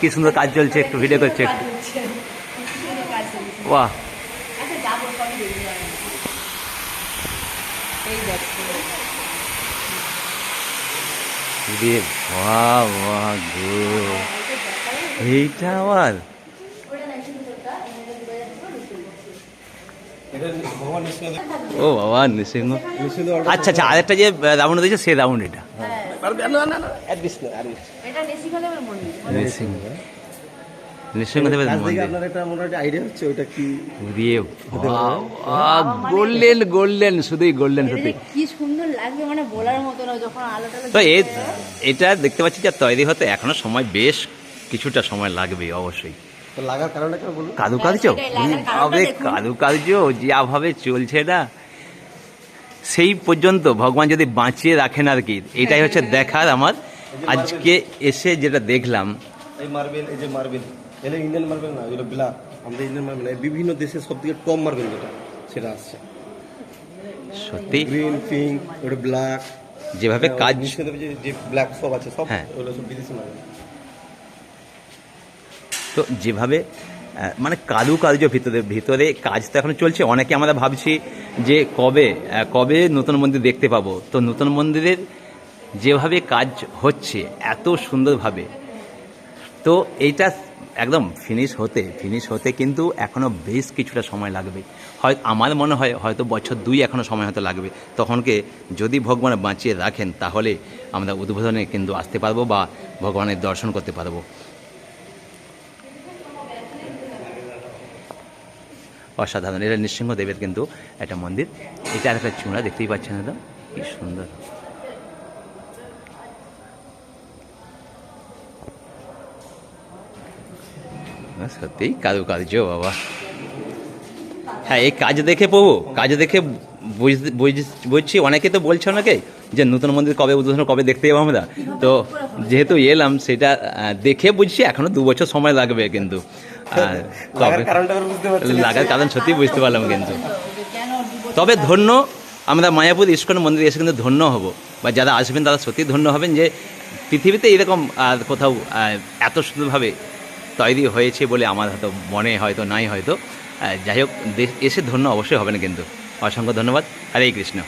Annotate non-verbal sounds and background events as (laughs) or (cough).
কি সুন্দর কাজ চলছে একটু ভিডিও করছে একটু। বাহ। আচ্ছা বাহ বাহ এইটা আবার? ও বাবা নৃসিংহ। আচ্ছা আচ্ছা আরেকটা যে রাউন্ড দিয়েছে সে রাউন্ড এটা। এটা নেসিকালের মন্দির নৃসিংহ নৃসিংহদেবের মন্দির আপনার একটা মোটামুটি আইডিয়া হচ্ছে ওটা কি? রে গোল্ডেন গোল্ডেন শুধুই গোল্ডেন সত্যি। কি সুন্দর লাগবে মানে বলার মতো না যখন আলো তো এ এটা দেখতে পাচ্ছি যে তৈরি হতে এখনও সময় বেশ কিছুটা সময় লাগবে অবশ্যই। তো লাগার কারণটা কেন বলুন। কারুকার্য? দেখুন। কারুকার্য যেভাবে চলছে না সেই পর্যন্ত ভগবান যদি বাঁচিয়ে রাখেন আর কি এটাই হচ্ছে (laughs) দেখার আমার। আজকে এসে যেটা দেখলাম। এই মার্বেল এই যে মার্বেল এগুলো ইন্ডিয়ান মার্বেল না এগুলো ব্ল্যাক আমাদের ইন্ডিয়ান মার্বেল না বিভিন্ন দেশের সব থেকে কম মার্বেল যেটা সেটা আসছে। সত্যি? গ্রিন পিঙ্ক ওটা ব্ল্যাক যেভাবে কাজ যে ব্ল্যাক সব আছে সব হ্যাঁ। ওগুলো সব বিদেশি মার্বেল তো যেভাবে মানে কারুকার্য ভিতরে ভিতরে কাজ তো এখন চলছে। অনেকে আমরা ভাবছি যে কবে কবে নতুন মন্দির দেখতে পাবো। তো নতুন মন্দিরের যেভাবে কাজ হচ্ছে, এত সুন্দরভাবে। তো এইটা একদম ফিনিশ হতে ফিনিশ হতে কিন্তু এখনও বেশ কিছুটা সময় লাগবে। হয়, আমার মনে হয়, হয়তো বছর দুই এখনও সময় হয়তো লাগবে। তখনকে যদি ভগবান বাঁচিয়ে রাখেন, তাহলে আমরা উদ্বোধনে কিন্তু আসতে পারব বা ভগবানের দর্শন করতে পারব। অসাধারণ। এটা নৃসিংহদেবের কিন্তু একটা মন্দির। এটা আর একটা চূড়া, দেখতেই পাচ্ছেন একদম কি সুন্দর। সত্যিই কারুকার্য, বাবা। হ্যাঁ এই কাজ দেখে পাবো কাজ দেখে বুঝছি। অনেকে তো বলছে অনেকে যে নতুন মন্দির কবে উদ্বোধন, কবে দেখতে যাব আমরা। তো যেহেতু এলাম, সেটা দেখে বুঝছি, এখনও দু বছর সময় লাগবে কিন্তু। লাগার না। লাগার কারণ সত্যি বুঝতে পারলাম কিন্তু। তবে ধন্য আমরা মায়াপুর ইস্কন মন্দিরে এসে কিন্তু ধন্য হব। বা যারা আসবেন তারা সত্যি ধন্য হবেন যে পৃথিবীতে এরকম আর কোথাও এত সুন্দরভাবে তৈরি হয়েছে বলে আমার হয়তো মনে হয়তো নাই হয়তো। যাই হোক এসে ধন্য অবশ্যই হবেন কিন্তু। অসংখ্য ধন্যবাদ। হরে কৃষ্ণ।